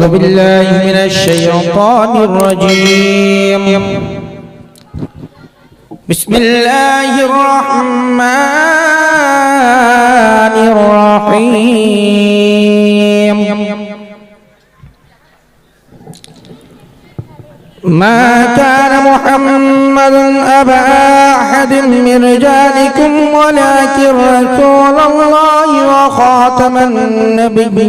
أعوذ بالله من الشيطان الرجيم. بسم الله الرحمن الرحيم. ما كان محمد أبا أحد من رجالكم ولكن رسول الله وخاتم النبيين.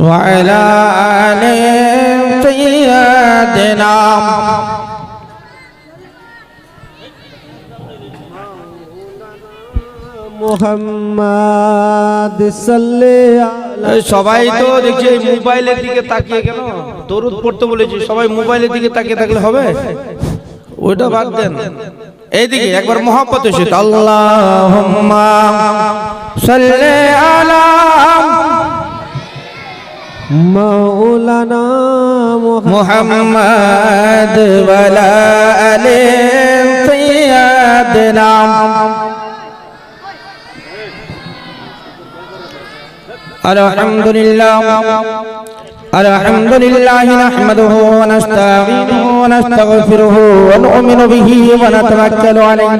وعلى آل سيدنا মোহাম্মদ সাল্লাল্লাহু এই সবাই তো দেখছি এই মোবাইলের দিকে তাকিয়ে কেন দরুদ পড়তে বলেছি সবাই মোবাইলের দিকে তাকিয়ে থাকলে হবে ওইটা বাদ দেন এইদিকে একবার মহাপত এসে اللهم صل على مولانا محمد ولا آل سيدنا الحمد لله الحمد لله نحمده ونستعينه ونستغفره ونؤمن به ونتوكل عليه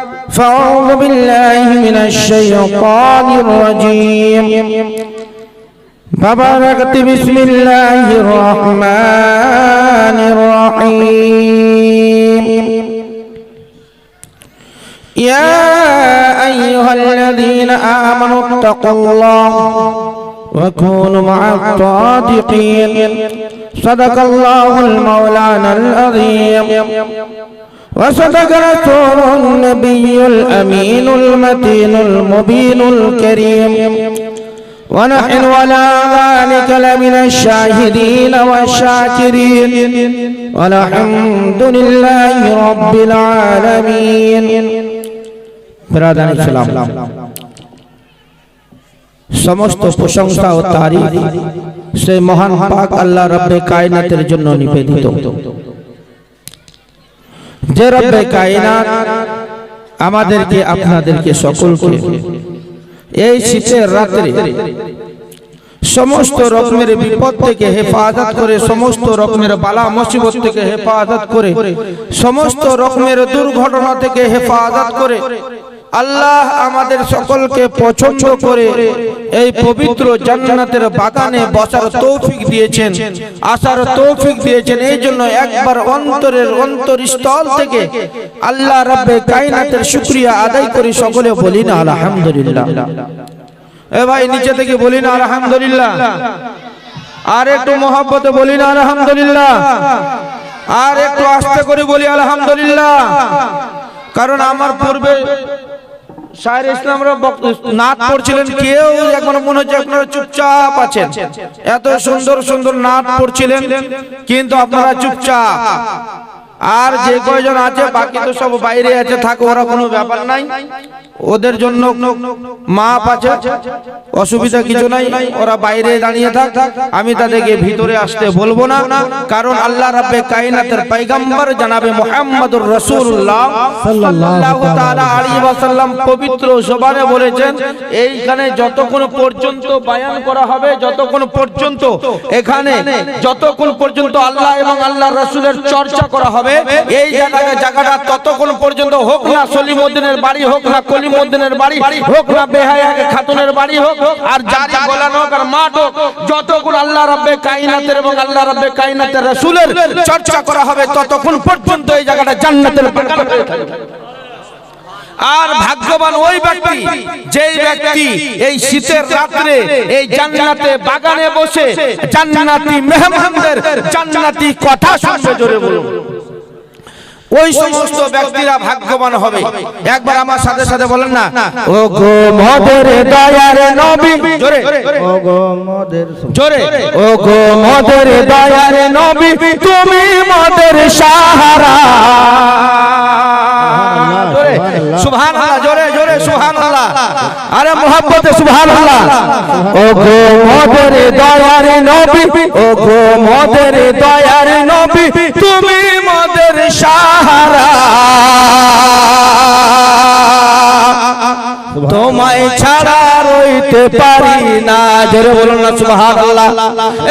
فأعوذ بالله من الشيطان الرجيم. فباركت بسم الله الرحمن الرحيم. يا أيها الذين آمنوا اتقوا الله وكونوا مع الصادقين. صدق الله المولانا العظيم. وصدق رسوله النبي الأمين المتين المبين الكريم ونحن ولا ذلك لمن الشاهدين والشاكرين والحمد لله رب العالمين برادر السلام সমস্ত প্রশংসা ও তারিফ সেই মহান পাক আল্লাহ রব্বে কায়নাতের জন্য নিবেদিত যে রব্বে কায়নাত আমাদেরকে আপনাদেরকে সকলকে এই শীতের রাত্রে সমস্ত রকমের বিপদ থেকে হেফাজত করে সমস্ত রকমের বালা মুসিবত থেকে হেফাজত করে সমস্ত রকমের দুর্ঘটনা থেকে হেফাজত করে। আল্লাহ আমাদের সকলকে পছন্দ করে এই পবিত্র জান্নাতের বাগানে বসার তৌফিক দিয়েছেন, আসার তৌফিক দিয়েছেন। এই জন্য একবার অন্তরের অন্তরস্থল থেকে আল্লাহ রাব্বে কায়নাতের শুকরিয়া আদায় করি, সকলে বলি না, আলহামদুলিল্লাহ। এ ভাই, নিচে থেকে বলি না, আলহামদুলিল্লাহ। আর একটু মহাব্বতে বলি না, আলহামদুলিল্লাহ। আর একটু আস্তে করে বলি, আলহামদুলিল্লাহ। কারণ আমার পূর্বে শায়ের ইসলামরা নাচ পড়ছিলেন কেউ? এখন মনে হচ্ছে আপনারা চুপচাপ আছেন। এত সুন্দর সুন্দর নাচ পড়ছিলেন, কিন্তু আপনারা চুপচাপ। আর যে কয়জন আছে, বাকি তো সব বাইরে আছে, থাকো, ওরা কোনো ব্যাপার নাই। ওদের জন্য মাপ আছে। অসুবিধা কিছু নাই, ওরা বাইরে দাঁড়িয়ে থাক। আমি তাদেরকে ভিতরে আসতে বলব না, কারণ আল্লাহ রাব্বে কায়নাতের পয়গম্বর জানাবে মুহাম্মদুর রাসূলুল্লাহ। সাল্লাল্লাহু তাআলা আলাইহি ওয়াসাল্লাম পবিত্র জবানে বলেছেন, এইখানে যতক্ষণ পর্যন্ত বায়ান করা হবে, যতক্ষণ পর্যন্ত এখানে, যতক্ষণ পর্যন্ত আল্লাহ এবং আল্লাহ রাসূলের চর্চা করা হবে, এই জায়গাটা জায়গাটা ততক্ষণ পর্যন্ত হোক না সলিমুদ্দিনের বাড়ি হোক না কলিমুদ্দিনের বাড়ি হোক না বেহায়াকে খাতুনের বাড়ি হোক আর যারি গলানো হোক আর মাঠ হোক যতক্ষণ আল্লাহ রাব্বে কাইনাতের এবং আল্লাহ রাব্বে কাইনাতের রাসূলের চর্চা করা হবে ততক্ষণ পর্যন্ত এই জায়গাটা জান্নাতের বাগান হয়ে থাকবে। আর ভাগ্যবান ওই ব্যক্তি যেই ব্যক্তি এই শীতের রাত্রে এই জান্নাতে বাগানে বসে জান্নাতি মেহমানদের জান্নাতি কথা শুনবে জোরে বলুন। ওই সমস্ত ব্যক্তিরা ভাগ্যবান হবে একবার আমার সাথে সাথে বলেন না ও গো মদের দয়ার নবী জোরে ও গো মদের জোরে ও গো মদের দয়ার নবী তুমি মদের সাহারা জোরে সুবহানাল্লাহ জোরে জোরে সুবহানাল্লাহ। আরে মোহাব্বতে সুবহানাল্লাহ। ও গো মদের দয়ার নবী ও গো মদের দয়ার নবী তুমি মদের সাহারা। তোমায় ছাড়া রইতে পারি না। জোরে বলুন না, সুবহানাল্লাহ।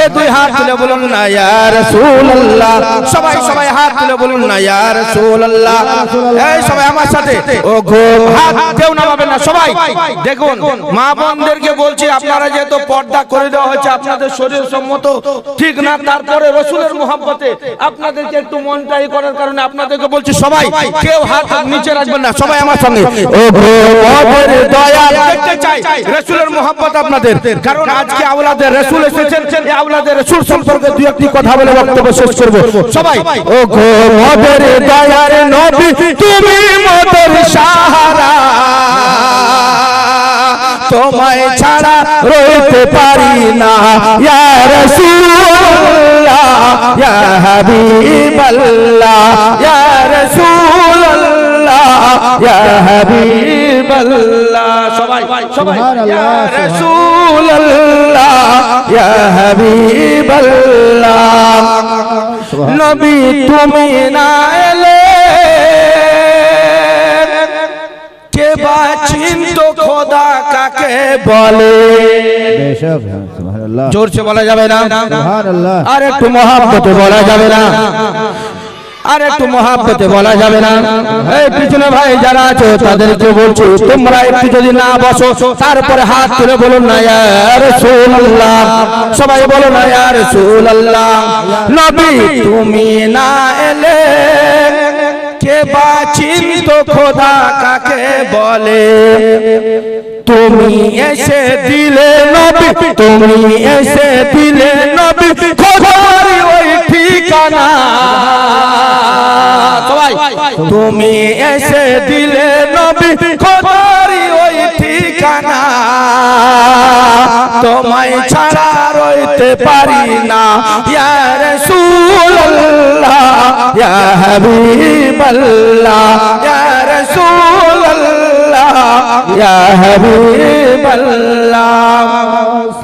এ দুই হাত তুলে বলুন না, ইয়া রাসূলুল্লাহ। সবাই সবাই হাত তুলে বলুন না, ইয়া রাসূলুল্লাহ। এই সবাই আমার সাথে। ও গো, হাত কেউ নামাবেন না, সবাই। দেখুন, মা বোনদেরকে বলছি, আপনারা যেহেতু পর্দা করে দেওয়া হয়েছে, আপনাদের শরীর সম্মত, ঠিক না, তারপরে রসুলের মোহাম্মতে আপনাদেরকে একটু মনটাই করার কারণে আপনাদেরকে বলছি, সবাই, কেউ হাত নিচে রাখবেন না, সবাই আমার সঙ্গে ও গো দয়া দেখতে চাই। রসুলের মোহাম্মত আপনাদের। কারণ আজকে আওলাদের রসুল এসেছেন। এই আওলাদের রসুল সম্পর্কে দুই একটি কথা বলে বক্তব্য শেষ করব। সবাই ও গো মদের দয়ার নবী তুমি মদের সাহারা। তোমায় ছাড়া রইতে পারি না। ইয়া রাসূলুল্লাহ ইয়া হাবিবাল্লাহ ইয়া রাসূলুল্লাহ ইয়া হাবিবাল্লাহ সবাই ইয়া ইয়া নবী তুমি না এলে কে চিন্ত খোদা কাকে বলে? জোরছে বলা যাবে না। আর একটু মহাব্বতে বলা যাবে না। আর একটু মহাব্বতে বলা যাবে না। এই পিছনে ভাই যারা আছো তাদেরকে বলছি তোমরা একটু যদি না বসো তারপরে হাত তুলে বলুন না ইয়া রাসূলুল্লাহ। সবাই বলো না ইয়া রাসূলুল্লাহ। নবী তুমি না এলে কে বা চিন্ত খোদা কাকে বলে? তুমি এসে দিলে নবী তুমি এসে দিলে নবী খোদার ওই ঠিকানা। সবাই। তুমি এসে দিলে নবী খোদার ওই ঠিকানা। তোমায় ছাড়া রইতে পারি না। ইয়া রাসূলুল্লাহ, ইয়া হাবিবাল্লাহ, ইয়া রাসূলুল্লাহ, ইয়া হাবিবাল্লাহ।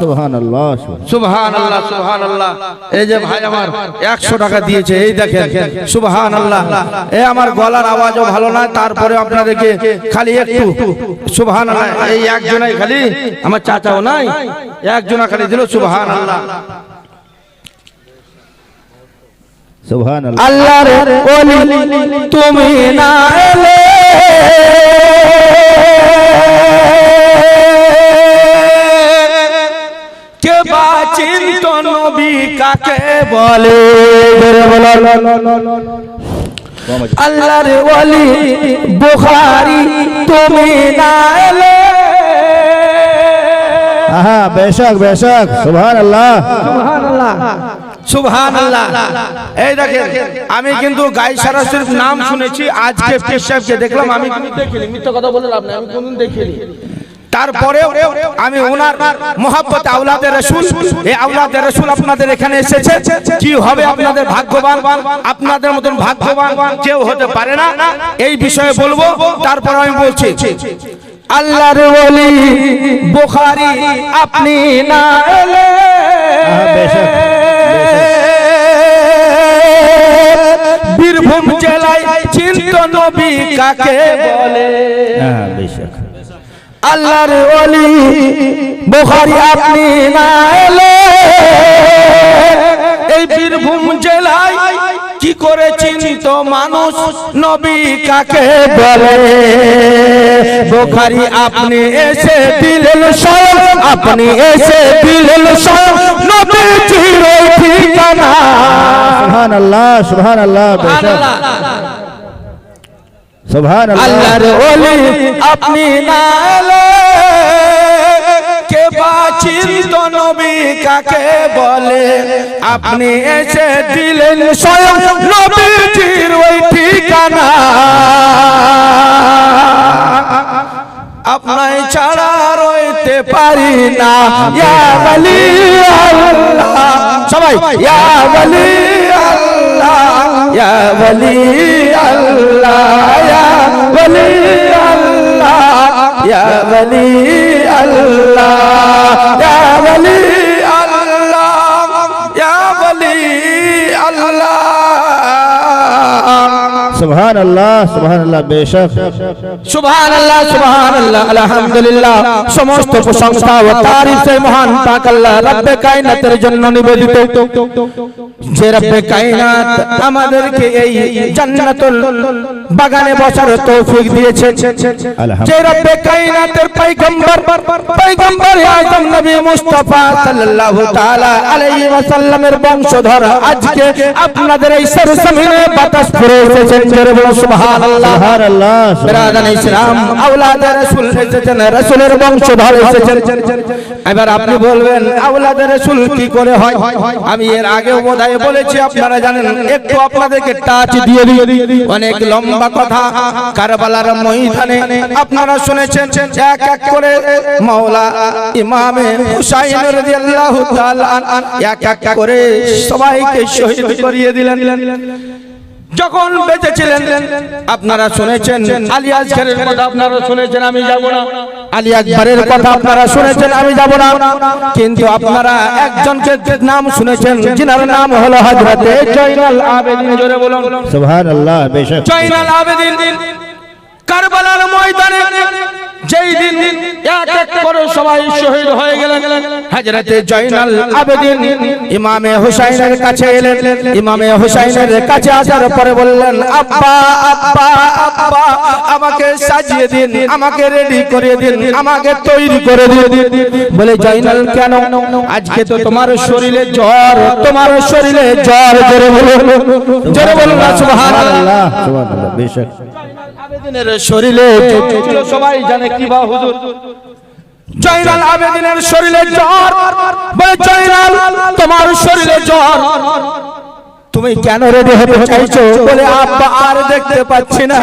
সুবহানাল্লাহ সুবহান আল্লাহ এই যে ভাই আমার একশো টাকা দিয়েছে এই দেখেন আমার গলার আওয়াজও ভালো না তারপরে আপনাদেরকে খালি একটু সুবহান এই একজনাই খালি আমার চাচাও নাই একজনা খালি দিল সুবহানাল্লাহ। আল্লাহর ওলি তুমি না এলে। বা চিন্ত নবী কাকে বলে? আল্লাহর ওলি বুখারি তুমি না এলে? আহা বেশক বেশক সুবহানাল্লাহ। সুবহানাল্লাহ। এই দেখেন আমি কিন্তু গাই সারা শরীফ নাম শুনেছি আজকে সাহেবকে দেখলাম আমি কিন্তু দেখিনি মিথ্যা কথা বলে লাভ নাই আমি কোনদিন দেখিনি। তারপরে আমি ওনার মোহাব্বত আওলাদের রসুল। এই আওলাদের রসুল আপনাদের এখানে এসেছে। কি হবে আপনাদের ভাগ্যবান? আপনাদের মতন ভাগ্যবান কেউ হতে পারে না। এই বিষয়ে বলব, তারপর আমি বলছি, আল্লাহর ওলি বুখারী, আপনি না এলে বীরভূম জেলায় চিন্ত নবী কাকে বলে? হ্যাঁ বেশক আল্লাহর ওলি বুখারী আপনি না এলে এই বীরভূম জেলায় কি করে চিন্ত তো মানুষ? নবী কাকে বলে? বোখারি আপনি এসে দিলেন স্বয়ং আপনি এসে দিলেন স্বয়ং নবীজির ওই ঠিকানা। সুবহান আল্লাহ সুবহান আল্লাহর ওলি আপনি কে নবী কাকে বলে? আপনি এসে দিলেন স্বয়ং নবীজির ওই ঠিকানা। আপনায় ছাড়া রইতে পারি না। ইয়া বলি আল্লাহ। সবাই ইয়া বলি আল্লাহ। ইয়া বলি আল্লাহ ইয়া বলি আল্লাহ ইয়া বলি আল্লাহ ইয়া বলি আল্লাহ ইয়া বলি আল্লাহ। সুবহান আল্লাহ সুবহান আল্লাহ বেশক। সুবহান আল্লাহ সুবহান আল্লাহ আলহামদুলিল্লাহ। সমস্ত প্রশংসা ও তারিফ মহান পাক আল্লাহ রব্বে কায়নাতের জন্য নিবেদিত। যে রব্বে কায়নাত আমাদেরকে এই জান্নাতুল বাগানে বসার তৌফিক দিয়েছেন। যে রব্বে কায়নাতের পয়গম্বর পয়গম্বর আজম নবী মুস্তাফা সাল্লাল্লাহু তাআলা আলাইহি ওয়াসাল্লামের বংশধর। আজকে আপনাদের এই সরজমিনে বাতাস ফুরে এসেছেন জোরে বলুন সুবহানাল্লাহ। সুবহান আল্লাহ বেরাদান ইসলাম আওলাদে রাসূল এসেছেন রাসূলের বংশধর এসেছেন। এবার আপনি বলবেন আওলাদে রাসূল কি করে হয়? আমি এর আগেও বোধহয় বলেছি আপনারা জানেন একটু আপনাদেরকে টাচ দিয়ে দিই। অনেক লম্বা কথা কারবালার ময়দানে আপনারা শুনেছেন এক এক করে মাওলা ইমামে হুসাইন রাদিয়াল্লাহু তাআলা এক এক করে সবাইকে শহীদ করিয়ে দিলেন। যখন বেঁচে ছিলেন আপনারা শুনেছেন আলী আজগরের কথা আপনারা শুনেছেন আমি যাব না। আলী আকবরের কথা আপনারা শুনেছেন আমি যাব না। কিন্তু আপনারা একজনকে নাম শুনেছেন যিনার নাম হলো হযরতে জয়নাল আবেদিন জোরে বলুন। সুবহানাল্লাহ বেশক। জয়নাল আবেদিন। কারবালার ময়দানে যেই দিন এক এক করে সবাই শহীদ হয়ে গেলেন, হযরতে জয়নাল আবেদিন ইমামে হুসাইনের কাছে এলেন। ইমামে হুসাইনের কাছে আসার পরে বললেন, আব্বা আব্বা আব্বা, আমাকে সাজিয়ে দিন, আমাকে রেডি করে দিন, আমাকে তৈরি করে দিন। বলে, জয়নাল, কেন? আজকে তো তোমার শরীরে জ্বর, তোমার শরীরে জ্বর, জোরে বলুন। জোরে বলুন সুবহানাল্লাহ। আল্লাহ বেশক। আবেদিনের সবাই জানে কি বা হুজুর। জয়নাল আবেদিনের শরীরে জ্বর। বলে, জয়নাল, তোমার শরীরে জ্বর। তুমি কেন রেডি হতে চাইছো? বলে আব্বা আর দেখতে পাচ্ছি না।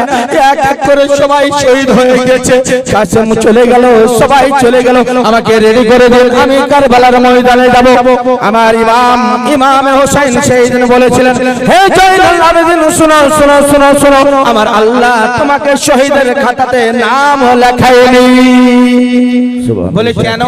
এক এক করে সবাই শহীদ হয়ে গেছে। কাসেম চলে গেল সবাই চলে গেল। আমাকে রেডি করে দিন আমি কারবালার ময়দানে যাব। আমার ইমাম ইমাম হোসেন সেই দিন বলেছিলেন হে জয়নাল আবেদিন শুনো শুনো শুনো শুনো। আমার আল্লাহ তোমাকে শহীদের খাতাতে নাম লেখায়নি। বলে কেন?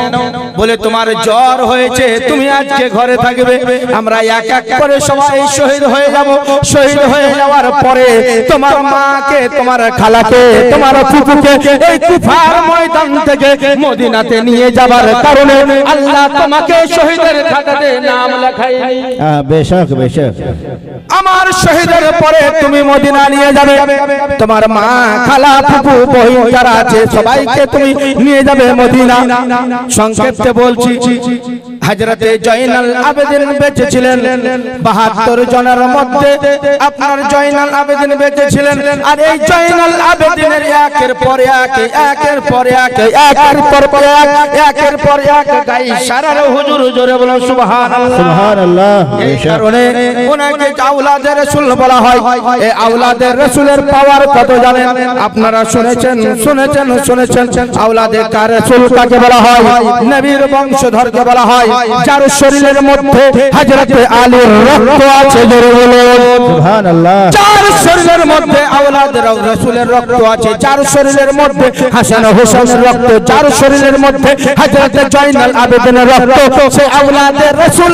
বলে তোমার জ্বর হয়েছে। তুমি আজকে ঘরে থাকবে। আমরা এক এক করে সবাই শহীদ হয়ে যাব। শহীদ হয়ে যাওয়ার পরে তোমার মাকে তোমার খালাকে তোমার ফুপুকে এই কুফার ময়দান থেকে মদিনাতে নিয়ে যাবার কারণে আল্লাহ তোমাকে শহীদের খাতাতে নাম লেখায়নি হ্যাঁ বেশক বেশক। আমার শহীদের পরে তুমি মদিনা নিয়ে যাবে। তোমার মা খালা ফুপু বহিন যারা আছে সবাইকে তুমি নিয়ে যাবে মদিনা। সংক্ষেপে বলছি হাজরতে জয়নাল আবেদিন বেঁচে ছিলেন বাহাত্তর জনের মধ্যে আপনার জয়নাল আবেদিন বেঁচে ছিলেন আর এই জয়নাল আবেদিনের একের পর এক একের পর এক একের পর পর এক একের পর এক গাই সারার হুজুর জোরে বলো সুবহানাল্লাহ। সুবহানাল্লাহ। এই কারণে ওনাকে আওলাদে রসুল বলা হয়। এই আওলাদে রসুলের পাওয়ার কত জানেন? আপনারা শুনেছেন শুনেছেন শুনেছেন। আওলাদে কার রসুল কাকে বলা হয়? নবীর বংশধরকে বলা হয়। যার শরীরের মধ্যে হযরতে আলীর রক্ত আছে জোরে বলুন। সুবহান আল্লাহ যার শরীরের মধ্যে আওলাদ রসুলের রক্ত আছে যার শরীরের মধ্যে হাসান হোসেনের রক্ত যার শরীরের মধ্যে হযরত জয়নাল আবেদিনের রক্ত সে আওলাদের রসুল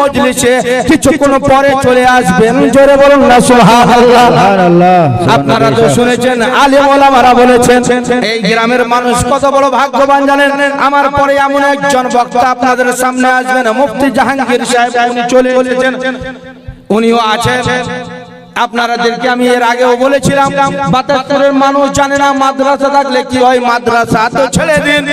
মজলিসে কিছুক্ষণ পরে চলে আসবেন। জোরে বলুন না সুবহানাল্লাহ। সুবহান আল্লাহ আপনারা তো শুনেছেন আলেম ওলামারা বলেছেন এই গ্রামের মানুষ কত বড় ভাগ্যবান জানেন? আমার পরে এমন একজন বক্তা আপনাদের সামনে আসবেন। মুফতি জাহাঙ্গীর সাহেব উনি চলে এসেছেন। উনিও আছেন। আপনারাদেরকে আমি এর আগেও বলেছিলাম বাতাসপুরের মানুষ জানে না মাদ্রাসা থাকলে কি হয় মাদ্রাসা তো ছেড়ে দিন।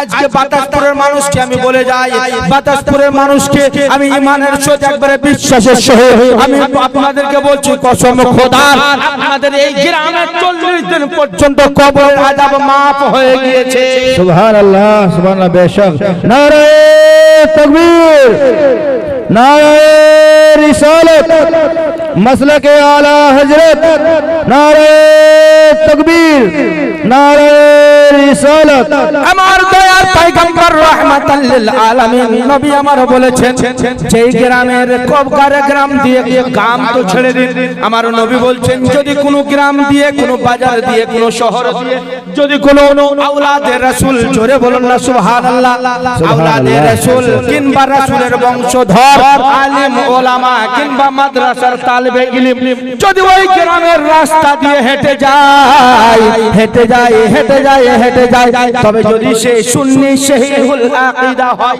আজকে বাতাসপুরের মানুষকে আমি বলে যাই বাতাসপুরের মানুষকে আমি ইমানের একবারে বিশ্বাসের সহ আমি আপনাদেরকে বলছি কসম খোদার আপনাদের এই গ্রামে 40 দিন পর্যন্ত কবরের আযাব maaf হয়ে গিয়েছে। সুবহানাল্লাহ সুবহানাল্লাহ বেশক। তাকবীর मसला के आला हजरत नारे तकबीर नारे रिसालत আমার দয়ার পয়গম্বর রহমাতাল লিল আলামিন নবী আমার বলেছেন যেই গ্রামের কবগারে গ্রাম দিয়ে গ্রাম তো ছেড়ে দিন আমার নবী বলছেন যদি কোনো গ্রাম দিয়ে কোনো বাজার দিয়ে কোনো শহর দিয়ে যদি কোনো আওলাদের রাসূল জোরে বলুন না সুবহানাল্লাহ আওলাদের রাসূল কিংবা রাসূলের বংশধর আলেম ওলামা কিংবা মাদ্রাসার তালবে ইলিম। যদি ওই গ্রামের রাস্তা দিয়ে হেঁটে যায় হেঁটে যায় হেঁটে যায় হেঁটে যায় তবে যদি সে সুন্নি শহীদুল আকীদা হয়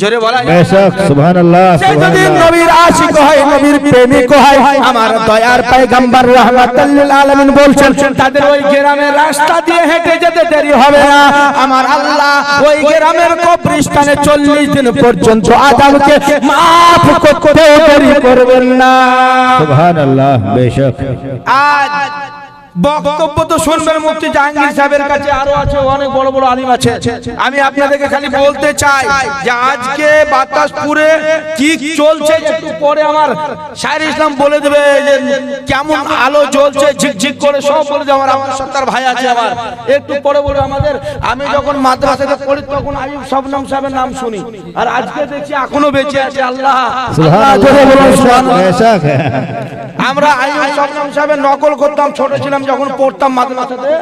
জোরে বলা বেশক সুবহানাল্লাহ যদি নবীর আশিক হয় নবীর প্রেমিক হয় আমার দয়ার পয়গম্বর রহমাতুল আলামিন বলছেন তাদের ওই গ্রামের রাস্তা দিয়ে হেঁটে যেতে দেরি হবে না। আমার আল্লাহ ওই গ্রামের কবরস্থানে 40 দিন পর্যন্ত আদালতে মাফ করতেও দেরি করবেন না। सुभान अल्लाह बेशक আজ বক্তব্য তো শুনবেন মুক্তি জাহাঙ্গীর সাহেবের কাছে আরও আছে অনেক বড় বড় আলিম আছে। আমি আপনাদেরকে খালি বলতে চাই যে আজকে বাতাসপুরে কি চলছে একটু পরে আমার ইসলাম বলে দেবে যে কেমন আলো জ্বলছে ঝিকঝিক করে সব বলে আমার আমার সত্তার ভাই আছে আমার। একটু পরে আমাদের আমি যখন মাদ্রাসাতে পড়ি তখন সাহেবের নাম শুনি। আর আজকে দেখছি এখনও বেঁচে আছে আল্লাহ। আমরা সব সবনাম সাহেবের নকল করতাম ছোট ছিলাম। পড়তাম যখন পড়তাম মাদ্রাসাতে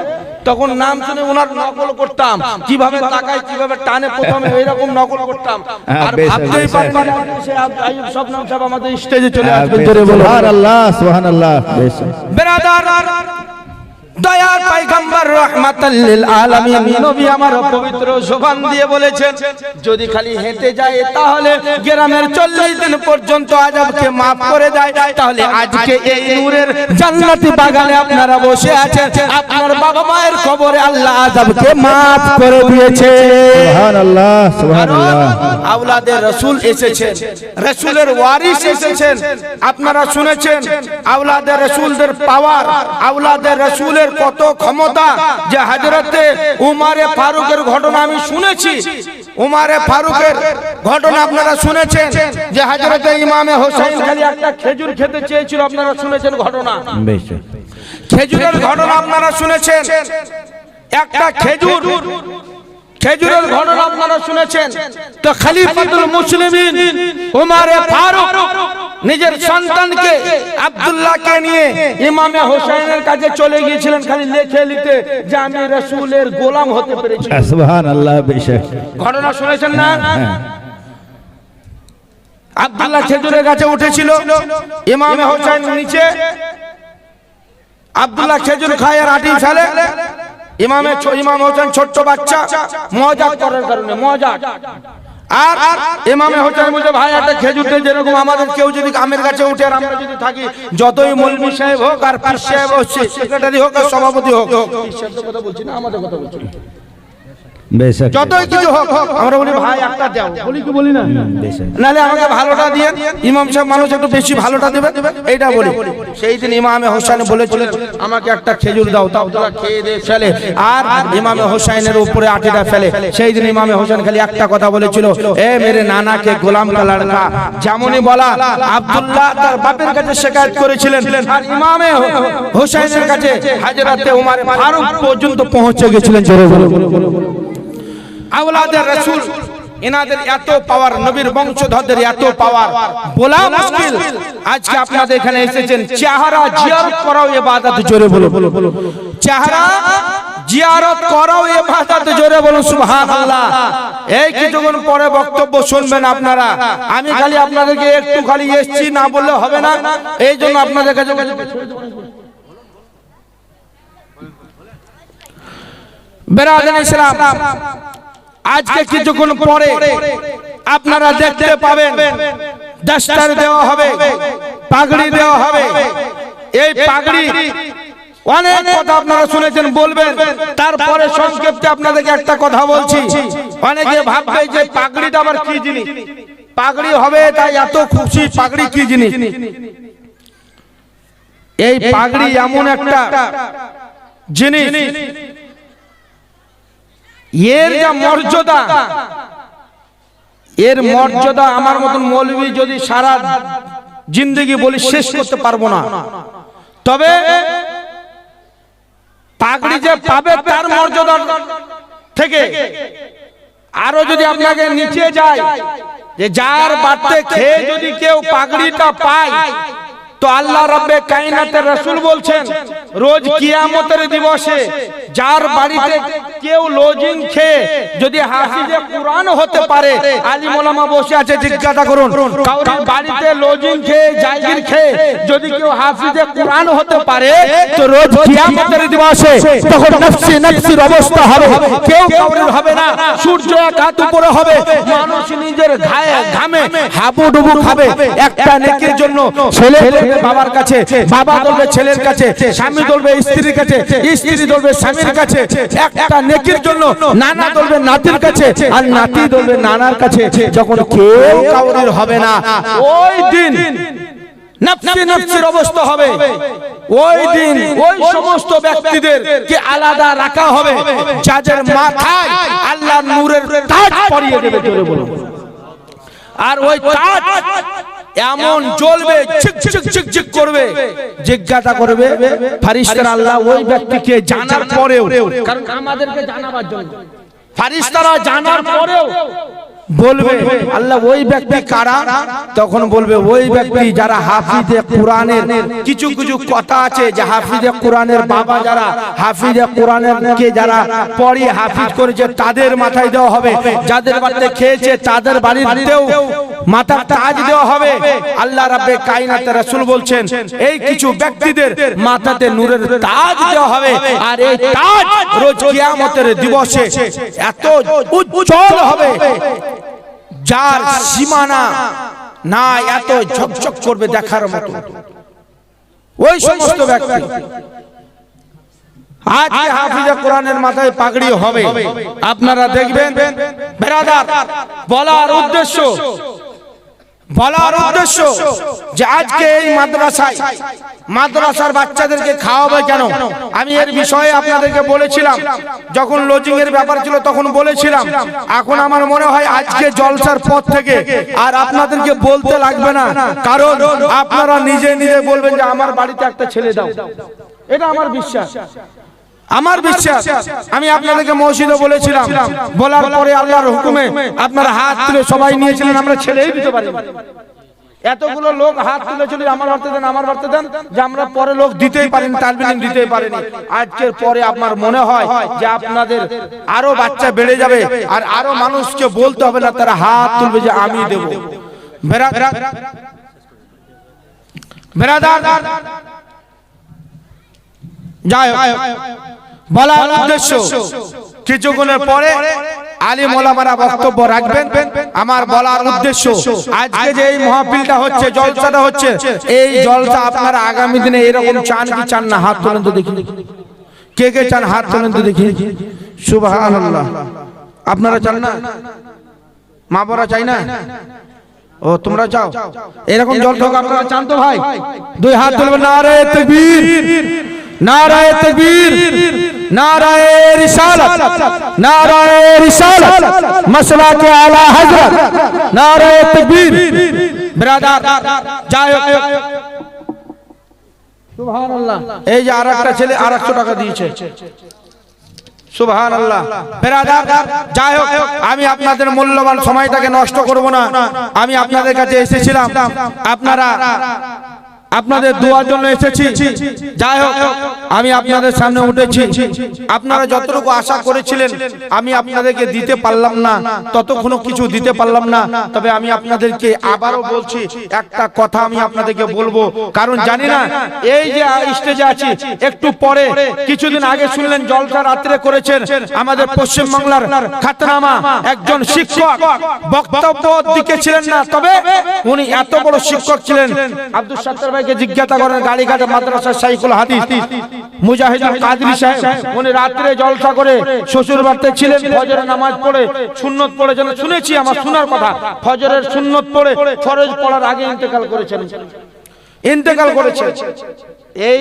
তখন নাম শুনে ওনার নকল করতাম। কীভাবে তাকায় কীভাবে টানে প্রথমে এইরকম নকল করতাম। আর ভাবতেই পারতাম আইয়ুব সব নাম সব আমাদের স্টেজে চলে আসবে। ধরে আসবেন সুবহানাল্লাহ সুবহানাল্লাহ। বেরাদার দয়ার পাইগাম্বার রহমাতাল্লিল আলামিন। নবী আমার পবিত্র জবান দিয়ে বলেছেন যদি খালি হেঁটে যায় তাহলে গ্রামের 40 দিন পর্যন্ত আযাবকে maaf করে দেয়। তাহলে আজকে এই নূরের জান্নাতি বাগানে আপনারা বসে আছেন। আপনার বাবা মায়ের কবরে আল্লাহ আযাবকে maaf করে দিয়েছে। সুবহানাল্লাহ সুবহানাল্লাহ। আওলাদে রাসূল এসেছেন রাসূলের ওয়ারিস এসেছেন। আপনারা শুনেছেন আওলাদে রাসূলদের পাওয়ার আওলাদে রাসূলের রসুলের কত ক্ষমতা যে হাজরতে উমারে ফারুকের ঘটনা আমি শুনেছি। উমারে ফারুকের ঘটনা আপনারা শুনেছেন যে হাজরতে ইমামে হোসেন খালি একটা খেজুর খেতে চেয়েছিল আপনারা শুনেছেন ঘটনা? খেজুরের ঘটনা আপনারা শুনেছেন? একটা খেজুর। খেজুরের ঘটনা আপনারা শুনেছেন? তো খলিফাতুল মুসলিমিন উমারে ফারুক নিজের সন্তানকে আবদুল্লাহকে নিয়ে ইমামে হোসেনের কাছে চলে গিয়েছিলেন খালি লেখে লিখে যে আমি রসুলের গোলাম হতে পেরেছি। ঘটনা শুনেছেন না? হ্যাঁ, হ্যাঁ। আব্দুল্লাহ খেজুরের কাছে উঠেছিল। ইমামে হোসেন নিচে। আব্দুল্লাহ খেজুর খায় আর আটি ফেলে। ইমামে ইমাম হোসেন ছোট্ট বাচ্চা। মজা করার কারণে মজা আর এমামে হোসেন বলছে, ভাই, একটা খেজুরতে যেরকম আমাদের কেউ যদি আমের কাছে উঠে আর আমরা যদি থাকি, যতই মৌলভী সাহেব হোক আর পীর সাহেব হোক সেক্রেটারি হোক আর সভাপতি হোক। কথা বলছি না, আমাদের কথা বলছি যতই বলি একটা ইমাম মানুষ একটু বেশি ভালোটা বলি সেই দিন আমাকে একটা খেজুর দাও তাও ইমামে হোসাইনের উপরে ফেলে সেই দিন ইমামে হোসেন খালি একটা কথা বলেছিল এ মেরে নানাকে গোলাম কালার যেমনই বলা আব্দুল্লাহ তার বাপের কাছে শেখায়ত করেছিলেন ইমামে হোসাইনের কাছে পর্যন্ত পৌঁছে গেছিলেন আওলাদের রাসূল, এনাদের এত পাওয়ার নবীর বংশধরদের এত পাওয়ার বলা মুশকিল। আজকে আপনাদের এখানে এসেছেন, চেহারা জিয়ারত করাও ইবাদত জোরে বলো চেহারা জিয়ারত করাও ইবাদত জোরে বলো সুবহানাল্লাহ। এই কিছুক্ষণ পরে বক্তব্য শুনবেন আপনারা। আমি খালি আপনাদেরকে একটু খালি এসছি, না বললে হবে না। এই জন্য আপনাদের কাছে বেরাদান ইসলাম আজকে কিছুক্ষণ পরে আপনারা দেখতে পাবেন দাস্তার দেওয়া হবে পাগড়ি দেওয়া হবে। এই পাগড়ি অনেক কথা আপনারা শুনেছেন বলবেন। তারপরে সংক্ষেপে আপনাদেরকে একটা কথা বলছি। অনেকে ভাববে যে পাগড়িটা আবার কি জিনিস? পাগড়ি হবে তাই এত খুশি পাগড়ি কি জিনিস? এই পাগড়ি এমন একটা জিনিস এর যা মর্যাদা এর মর্যাদা আমার মতন মৌলবী যদি সারা জিন্দগি বলি শেষ করতে পারব না। তবে পাগড়ি যে পাবে তার মর্যাদা থেকে আরও যদি আপনাকে নিচে যায় যে যার বাড়তে খেয়ে যদি কেউ পাগড়িটা পায় তো আল্লাহ রব্বে কাইনাতের রাসূল বলছেন, রোজ কিয়ামতের দিবসে যার বাড়িতে কেউ লজিং খেয়ে যদি হাফিজে কোরআন হতে পারে, আলিম ওলামা বসে আছে, জিজ্ঞাসা করুন কারোর বাড়িতে লজিং খেয়ে জায়গির খেয়ে যদি কেউ হাফিজে কোরআন হতে পারে, তো রোজ কিয়ামতের দিবসে তখন নফসি নফসির অবস্থা হবে। কেউ কাউরের হবে না, সূর্য এক হাত উপরে হবে, মানুষ নিজের ঘায়ে ঘামে, হাবুডুবু খাবে, একটা নেকির জন্য ছেলে বাবার কাছে, বাবা দৌড়বে ছেলের কাছে, স্বামী দৌড়বে স্ত্রীর কাছে, স্ত্রী দৌড়বে স্বামীর কাছে। একটা নেকির জন্য নানা দৌড়বে নাতির কাছে, আর নাতি দৌড়বে নানার কাছে। যখন কেউ কাউরির হবে না, ওই দিন আর ওই এমন জ্বলবে করবে। জিজ্ঞাসা করবে ফারিস্তার আল্লাহ ওই ব্যক্তিকে জানার পরেও। কারণ আমাদেরকে জানাবার জন্য। ফারিস্তারা জানার পরেও বলবে আল্লাহ ওই ব্যক্তি কারা? তখন বলবে ওই ব্যক্তি যারা হাফিজে কোরআনের কিছু কিছু কথা আছে যে হাফিজে কোরআনের বাবা যারা হাফিজে কোরআনের কে যারা পড়ি হাফিজ করেছে তাদের মাথায় দেওয়া হবে। যাদের বাড়িতে খেয়েছে তাদের বাড়িতেও মাথা তাজ দেওয়া হবে। আল্লাহ রাব্বে কায়নাতে রাসূল বলছেন এই কিছু ব্যক্তিদের মাথাতে নূরের তাজ দেওয়া হবে। আর এই তাজ রোজ কিয়ামতের দিবসে এত উজ্জ্বল হবে। যার সীমানা না এত ঝকঝক করবে দেখার মতো। ওই সমস্ত ব্যক্তি। আজকে হাফিজা কোরআনের মাথায় পাগড়ি হবে। আপনারা দেখবেন বেরাদার বলার উদ্দেশ্য বলার উদ্দেশ্য যে আজকে এই মাদ্রাসায় মাদ্রাসার বাচ্চাদেরকে খাওয়াবে কেন? আমি এর বিষয়ে আপনাদেরকে বলেছিলাম। যখন লজিং এর ব্যাপার ছিল তখন বলেছিলাম। এখন আমার মনে হয় আজকে জলসার পর থেকে আর আপনাদেরকে বলতে লাগবে না। কারণ আপনারা নিজে নিজে বলবেন যে আমার বাড়িতে একটা ছেলে দাও। এটা আমার বিশ্বাস। আমার বিশ্বাস আমি আপনাদেরকে মসজিদে বলেছিলাম। বলার পরে আল্লাহর হুকুমে আপনারা হাত তুলে সবাই নিয়েছিলেন আমরা ছেলেই দিতে পারি এতগুলো লোক হাত তুলেছিল আমার বাড়তে দেন আমার বাড়তে দেন যে আমরা পরে লোক দিতেই পারেন তালবিলিং দিতেই পারেনি। আজকের পরে আপনার মনে হয় যে আপনাদের আরও বাচ্চা বেড়ে যাবে আর আরও মানুষকে বলতে হবে না তারা হাত তুলবে যে আমি দেব। যাই হোক। বলার উদ্দেশ্য কিছুক্ষণের পরে আলী মোলামারা বক্তব্য রাখবেন। আমার বলার উদ্দেশ্য আজকে যে এই মহাপিলটা হচ্ছে জলসাটা হচ্ছে এই জলসা আপনারা আগামী দিনে এরকম চান কি চান না? হাত তোলেন তো দেখি। কে কে চান? হাত তোলেন তো দেখি। সুবহানাল্লাহ। আপনারা চান না? মা বড়া চাই না? ও তোমরা চাও? এরকম জল ঠোক আপনারা চান তো ভাই? দুই হাত তুলবেন নারে তকবীর। নারায়ে তকবীর নারায়ে রিসালাত নারায়ে রিসালাত মাসলা কে আলা হযরত নারায়ে তকবীর। ব্রাদার হোক। সুবহানাল্লাহ। এই যে আরেকটা ছেলে 800 টাকা দিয়েছে। সুবহান আল্লাহ বেরাদার যাই হোক আমি আপনাদের মূল্যবান সময়টাকে নষ্ট করব না। আমি আপনাদের কাছে এসেছিলাম। আপনারা আপনাদের দোয়ার জন্য এসেছি। যাই হোক আমি আপনাদের সামনে উঠেছি। আপনারা যতটুকু আশা করেছিলেন আমি আপনাদেরকে দিতে পারলাম না। ততক্ষণ কিছু দিতে পারলাম না। তবে আমি আপনাদেরকে আবারও বলছি একটা কথা আমি আপনাদেরকে বলব। কারণ জানি না এই যে স্টেজে আছি একটু পরে কিছুদিন আগে শুনলেন জলসা রাত্রে করেছেন আমাদের পশ্চিম বাংলার খাতনামা। একজন শিক্ষক। বক্তব্য দিকে ছিলেন না তবে উনি এত বড় শিক্ষক ছিলেন আব্দুল সত্তর ভাইকে জিজ্ঞাসা করেন, গাড়িঘাটে মাদ্রাসা সাইকুল হাদিস। মুজাহিদুল কাদরি সাহেব, উনি রাত্রে জলসা করে শ্বশুর বাড়িতে ছিলেন ফজরের নামাজ পড়ে, সুন্নত পড়েছেন শুনেছি আমার শোনার কথা। ফজরের সুন্নত পড়ে, ফরজ পড়ার আগে ইন্তেকাল করেছেন। ইন্তেকাল করেছেন। এই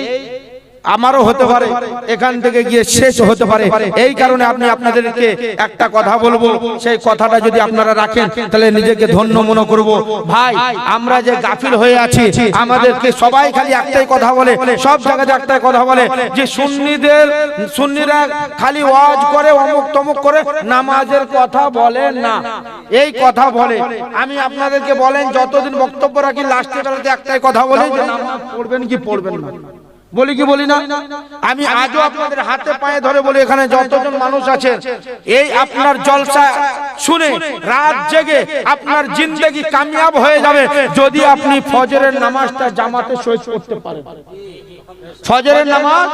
আমারও হতে পারে এখান থেকে গিয়ে শেষ হতে পারে। এই কারণে আপনি আপনাদেরকে একটা কথা বলব সেই কথাটা যদি আপনারা রাখেন তাহলে নিজেকে ধন্য মনে করব। ভাই আমরা যে গাফিল হয়ে আছি আমাদেরকে সবাই খালি একটাই কথা বলে সব জায়গাতে একটাই কথা বলে যে সুন্নিদের সুন্নিরা খালি ওয়াজ করে অমুক তমুক করে নামাজের কথা বলে না। এই কথা বলে। আমি আপনাদেরকে বলেন যতদিন বক্তব্য রাখি লাস্টে বেলাতে একটাই কথা বলে যে নামাজ পড়বেন কি পড়বেন না। বলি কি বলি না? আমি আজও আপনাদের হাতে পায়ে ধরে বলি এখানে যতজন মানুষ আছে এই আপনার জলসা শুনে রাত জেগে আপনার জিন্দগি কামিয়াব হয়ে যাবে যদি আপনি ফজরের নামাজটা জামাতে শহীদ করতে পারেন। ফজরের নামাজ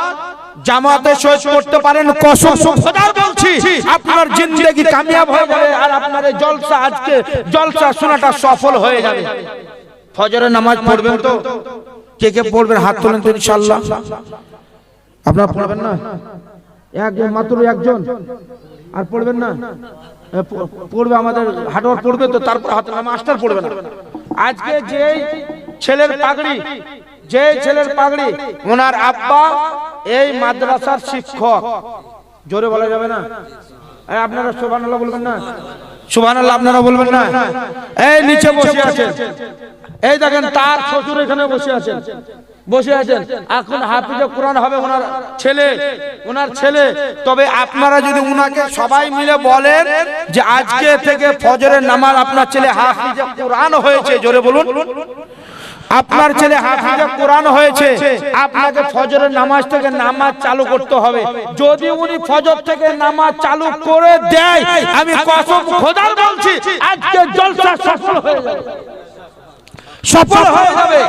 জামাতে শহীদ করতে পারেন কসম খোদার বলছি আপনার জিন্দগি কামিয়াব হয়ে যাবে আর আপনার এই জলসা আজকে জলসা শোনাটা সফল হয়ে যাবে। ফজরের নামাজ পড়বেন তো? কে কে পড়বেন? হাত তোলেন তো ইনশাল্লাহ আপনারা পড়বেন না? একজন মাত্র একজন। আর পড়বেন না? পড়বে আমাদের হাটওয়ার পড়বে তো তারপর হাত মাস্টার পড়বে না। আজকে যে ছেলের পাগড়ি যে ছেলের পাগড়ি ওনার আব্বা এই মাদ্রাসার শিক্ষক। জোরে বলা যাবে না? এই আপনারা সুবহানাল্লাহ বলবেন না? সুবহানাল্লাহ আপনারা বলবেন না? এই নিচে বসে আছেন। এই দেখেন, তার শ্বশুর এখানে বসে আছেন। বসে আছেন। এখন হাফিজে কোরআন হবে ওনার ছেলে ওনার ছেলে। তবে আপনারা যদি উনাকে সবাই মিলে বলেন যে আজকে থেকে ফজরের নামাজ আপনার ছেলে হাফিজে কোরআন হয়েছে, জোরে বলুন। আপনার ছেলে হাফিজে কোরআন হয়েছে, আপনাকে ফজরের নামাজ থেকে নামাজ চালু করতে হবে। যদি উনি ফজর থেকে নামাজ চালু করে দেয়, আমি কসম খোদার বলছি, আজকে জলসা সফল হয়ে যাবে। সফল হয়ে যাবে।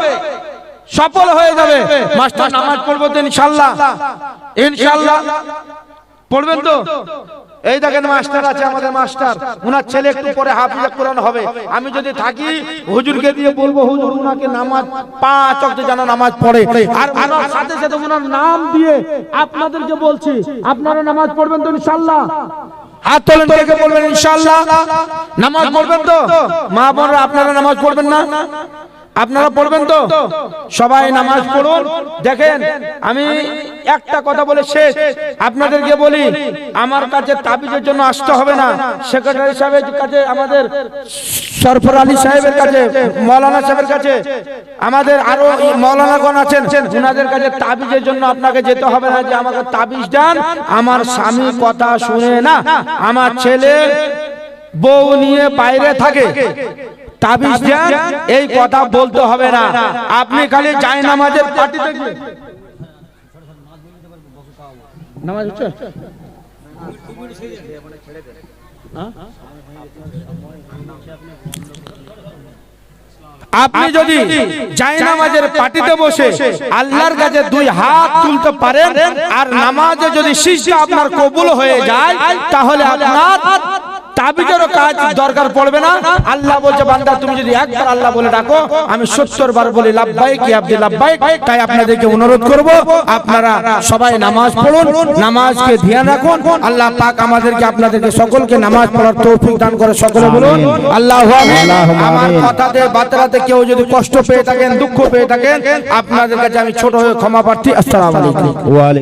সফল হয়ে যাবে। মাস্টার নামাজ পড়ব তো ইনশাল্লাহ। ইনশাল্লাহ। পড়বেন তো? এই দেখেন মাস্টার আছে আমাদের মাস্টার। উনার ছেলে একটু পরে হাফিজা কোরআন হবে। আমি যদি থাকি হুজুরকে দিয়ে বলব হুজুর উনাকে নামাজ পাঁচ অক্ট যেন নামাজ পড়ে। আর উনার সাথে সাথে উনার নাম দিয়ে আপনাদেরকে বলছি আপনারা নামাজ পড়বেন তো ইনশাল্লাহ? হাত তোলেন থেকে বলবেন ইনশাল্লাহ নামাজ পড়বেন তো? মা বোনরা আপনারা নামাজ পড়বেন না? আপনারা পড়বেন তো? সবাই নামাজ পড়ুন। দেখেন আমি একটা কথা বলে শেষ। আপনাদেরকে বলি আমার কাছে তাবিজের জন্য আসতে হবে না। সেক্রেটারি সাহেবের কাছে আমাদের সরফর আলী সাহেবের কাছে মৌলানা সাহেবের কাছে আমাদের আরও মৌলানাগণ আছেন। ওনাদের কাছে তাবিজের জন্য আপনাকে যেতে হবে না যে আমাকে তাবিজ দেন। আমার স্বামী কথা শুনে না। আমার ছেলে বউ নিয়ে বাইরে থাকে। তাবিজ দেন এই কথা বলতে হবে না। আপনি খালি যাই নামাজের পার্টিতে নামাজ হচ্ছে? আপনি যদি যাই নামাজের পার্টিতে বসে আল্লাহর কাছে দুই হাত তুলতে পারেন আর নামাজে যদি সিজদা আপনার কবুল হয়ে যায় তাহলে আপনার তাবিজেরও কাজ দরকার পড়বে না। আল্লাহ বলছে বান্দা তুমি যদি একবার আল্লাহ বলে ডাকো আমি সত্তর বার বলি লাভবাইক আব্দুল লাভবাইক তাই আপনাদেরকে অনুরোধ করব আপনারা সবাই নামাজ পড়ুন নামাজকে ধ্যান রাখুন। আল্লাহ পাক আমাদেরকে আপনাদেরকে সকলকে নামাজ পড়ার তৌফিক দান করে সকলে বলুন আল্লাহ আমার কথাতে কেউ যদি কষ্ট পেয়ে থাকেন দুঃখ পেয়ে থাকেন আপনাদের কাছে আমি ছোট হয়ে ক্ষমা প্রার্থী আসসালামু আলাইকুম। ওয়ালাইকুম